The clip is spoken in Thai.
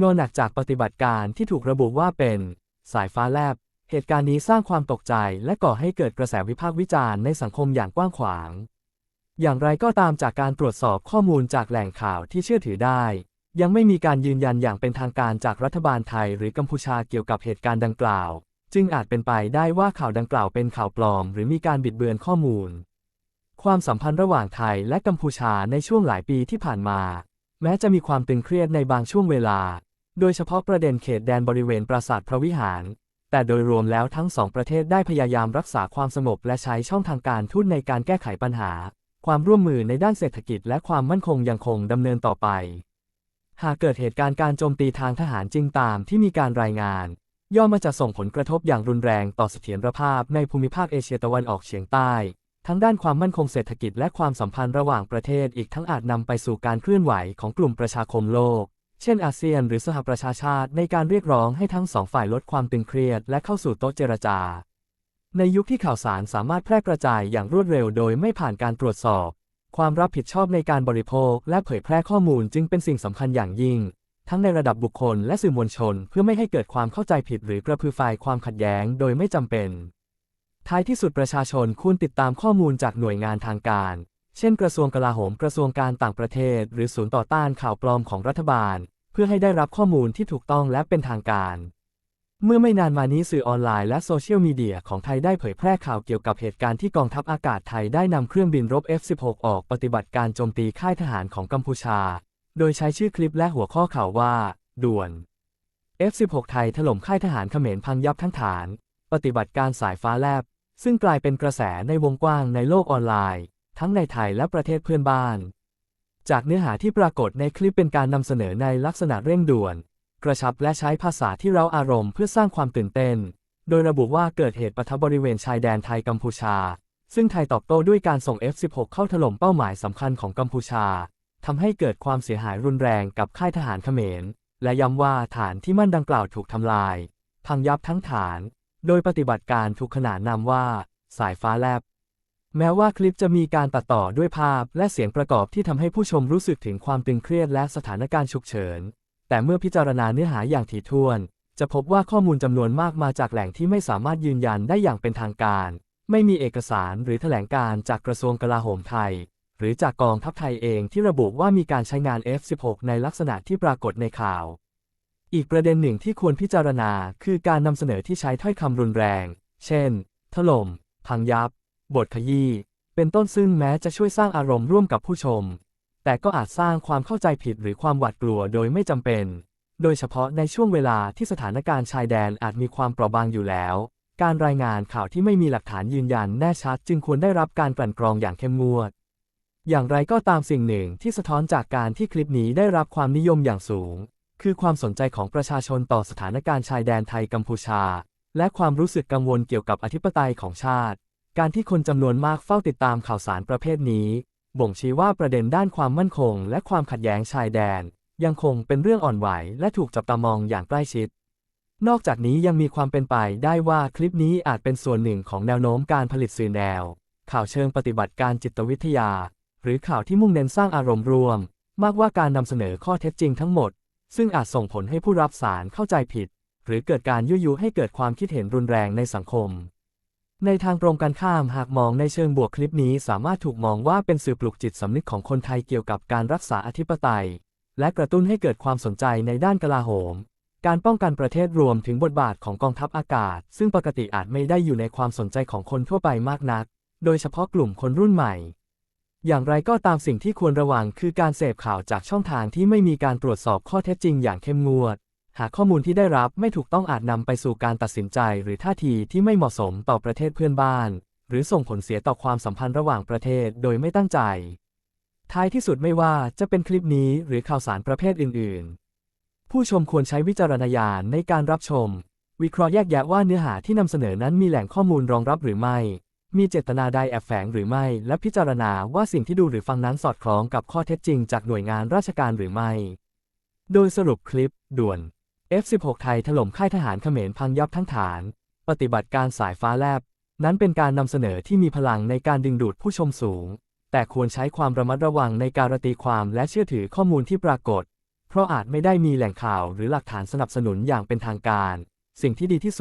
งอหนักจากปฏิบัติการที่ถูกระบุว่าเป็น สายฟ้าแลบ เหตุการณ์นี้สร้างความตกใจและก่อให้เกิดกระแสวิพากษ์วิจารณ์ในสังคมอย่างกว้างขวาง อย่างไรก็ตามจากการตรวจสอบข้อมูลจากแหล่งข่าวที่เชื่อถือได้ ยังไม่มีการยืนยันอย่างเป็นทางการจากรัฐบาลไทยหรือกัมพูชาเกี่ยวกับเหตุการณ์ดังกล่าว จึงอาจเป็นไปได้ว่าข่าวดังกล่าวเป็นข่าวปลอม หรือมีการบิดเบือนข้อมูล ความสัมพันธ์ระหว่างไทยและกัมพูชาในช่วงหลายปีที่ผ่านมา แม้จะมีความตึงเครียดในบางช่วงเวลา โดยเฉพาะประเด็นเขตแดนบริเวณปราสาทพระวิหาร แต่โดยรวมแล้วทั้งสองประเทศได้พยายามรักษาความสงบและใช้ช่องทางการทูตในการแก้ไขปัญหา ความร่วมมือในด้านเศรษฐกิจและความมั่นคงยังคงดำเนินต่อไป หากเกิดเหตุการณ์การโจมตีทางทหารจริงตามที่มีการรายงาน ย่อมมาจะส่งผลกระทบอย่างรุนแรงต่อเสถียรภาพในภูมิภาคเอเชียตะวันออกเฉียงใต้ทั้งด้านความมั่นคงเศรษฐกิจและความสัมพันธ์ระหว่างประเทศอีกทั้งอาจนำไปสู่การเคลื่อนไหวของกลุ่มประชาคมโลก เช่นอาเซียนหรือสหประชาชาติในการเรียกร้องให้ทั้งสองฝ่ายลดความตึงเครียดและเข้าสู่โต๊ะเจรจา ในยุคที่ข่าวสารสามารถแพร่กระจายอย่างรวดเร็วโดยไม่ผ่านการตรวจสอบ ความรับผิดชอบในการบริโภค และเผยแพร่ข้อมูลจึงเป็นสิ่งสำคัญอย่างยิ่ง ทั้งในระดับบุคคลและสื่อมวลชน เพื่อไม่ให้เกิดความเข้าใจผิดหรือกระพือไฟความขัดแย้งโดยไม่จำเป็น ท้ายที่สุดประชาชนควรติดตามข้อมูลจากหน่วยงานทางการเช่นกระทรวงกลาโหม กระทรวงการต่างประเทศ หรือศูนย์ต่อต้านข่าวปลอมของรัฐบาล พื่อให้ได้รับข้อมูลที่ถูกต้องและเป็นทางการ เมื่อไม่นานมานี้สื่อออนไลน์และโซเชียลมีเดียของไทยได้เผยแพร่ข่าวเกี่ยวกับเหตุการณ์ที่กองทัพอากาศไทยได้นำเครื่องบินรบ F-16 ออกปฏิบัติการโจมตีค่ายทหารของกัมพูชา โดยใช้ชื่อคลิปและหัวข้อข่าวว่า ด่วน F-16 ไทยถล่มค่ายทหารเขมรพังยับทั้งฐาน ปฏิบัติการสายฟ้าแลบ ซึ่งกลายเป็นกระแสในวงกว้างในโลกออนไลน์ ทั้งในไทยและประเทศเพื่อนบ้าน จากเนื้อหาที่ปรากฏในคลิปเป็นการนำเสนอในลักษณะเร่งด่วน กระชับและใช้ภาษาที่เร้าอารมณ์เพื่อสร้างความตื่นเต้น โดยระบุว่าเกิดเหตุปะทะบริเวณชายแดนไทยกัมพูชา ซึ่งไทยตอบโต้ด้วยการส่ง F-16 เข้าถล่มเป้าหมายสำคัญของกัมพูชาทำให้เกิดความเสียหายรุนแรงกับค่ายทหารเขมร และย้ำว่าฐานที่มั่นดังกล่าวถูกทำลาย พังยับทั้งฐาน โดยปฏิบัติการถูกขนานนามว่า สายฟ้าแลบ แม้ว่าคลิปจะมีการตัดต่อด้วยภาพและเสียงประกอบที่ทำให้ผู้ชมรู้สึกถึงความตึงเครียดและสถานการณ์ฉุกเฉิน แต่เมื่อพิจารณาเนื้อหาอย่างถี่ถ้วน จะพบว่าข้อมูลจำนวนมากมาจากแหล่งที่ไม่สามารถยืนยันได้อย่างเป็นทางการ ไม่มีเอกสารหรือแถลงการจากกระทรวงกลาโหมไทย หรือจากกองทัพไทยเองที่ระบุว่ามีการใช้งาน F-16 ในลักษณะที่ปรากฏในข่าว อีกประเด็นหนึ่งที่ควรพิจารณาคือการนำเสนอที่ใช้ถ้อยคำรุนแรง เช่น ถล่ม พังยับ บทขยี้เป็นต้นซึ่งแม้จะช่วยสร้างอารมณ์ร่วมกับผู้ชม แต่ก็อาจสร้างความเข้าใจผิดหรือความหวาดกลัวโดยไม่จำเป็น โดยเฉพาะในช่วงเวลาที่สถานการณ์ชายแดนอาจมีความเปราะบางอยู่แล้ว การรายงานข่าวที่ไม่มีหลักฐานยืนยันแน่ชัด จึงควรได้รับการกลั่นกรองอย่างเข้มงวด อย่างไรก็ตามสิ่งหนึ่งที่สะท้อนจากการที่คลิปนี้ได้รับความนิยมอย่างสูง คือความสนใจของประชาชนต่อสถานการณ์ชายแดนไทยกัมพูชา และความรู้สึกกังวลเกี่ยวกับอธิปไตยของชาติ การที่คนจำนวนมากเฝ้าติดตามข่าวสารประเภทนี้ บ่งชี้ว่าประเด็นด้านความมั่นคง และความขัดแย้งชายแดน ยังคงเป็นเรื่องอ่อนไหวและถูกจับตามองอย่างใกล้ชิด นอกจากนี้ยังมีความเป็นไปได้ว่าคลิปนี้อาจเป็นส่วนหนึ่งของแนวโน้มการผลิตสื่อแนว ข่าวเชิงปฏิบัติการจิตวิทยา หรือข่าวที่มุ่งเน้นสร้างอารมณ์รวม มากกว่าการนำเสนอข้อเท็จจริงทั้งหมด ซึ่งอาจส่งผลให้ผู้รับสารเข้าใจผิด หรือเกิดการยุยยุให้เกิดความคิดเห็นรุนแรงในสังคม ในทางตรงกันข้ามหากมองในเชิงบวกคลิปนี้สามารถถูกมองว่าเป็นสื่อปลุกจิตสำนึกของคนไทยเกี่ยวกับการรักษาอธิปไตย และกระตุ้นให้เกิดความสนใจในด้านกลาโหม การป้องกันประเทศรวมถึงบทบาทของกองทัพอากาศ ซึ่งปกติอาจไม่ได้อยู่ในความสนใจของคนทั่วไปมากนัก โดยเฉพาะกลุ่มคนรุ่นใหม่ อย่างไรก็ตามสิ่งที่ควรระวังคือการเสพข่าวจากช่องทางที่ไม่มีการตรวจสอบข้อเท็จจริงอย่างเข้มงวด หากข้อมูลที่ได้รับไม่ถูกต้องอาจนำไปสู่การตัดสินใจ หรือท่าทีที่ไม่เหมาะสมต่อประเทศเพื่อนบ้าน หรือส่งผลเสียต่อความสัมพันธ์ระหว่างประเทศโดยไม่ตั้งใจ ท้ายที่สุดไม่ว่าจะเป็นคลิปนี้หรือข่าวสารประเภทอื่น ๆ ผู้ชมควรใช้วิจารณญาณในการรับชม วิเคราะห์แยกแยะว่าเนื้อหาที่นำเสนอนั้นมีแหล่งข้อมูลรองรับหรือไม่ มีเจตนาใดแอบแฝงหรือไม่ และพิจารณาว่าสิ่งที่ดูหรือฟังนั้นสอดคล้องกับข้อเท็จจริง จากหน่วยงานราชการหรือไม่ โดยสรุปคลิปด่วน F16 ไทยถล่มค่ายทหารเขมรพังยับทั้งฐาน ปฏิบัติการสายฟ้าแลบ นั้นเป็นการนำเสนอที่มีพลังในการดึงดูดผู้ชมสูง แต่ควรใช้ความระมัดระวังในการตีความและเชื่อถือข้อมูลที่ปรากฏ เพราะอาจไม่ได้มีแหล่งข่าวหรือหลักฐานสนับสนุนอย่างเป็นทางการ สิ่งที่ดีที่สุด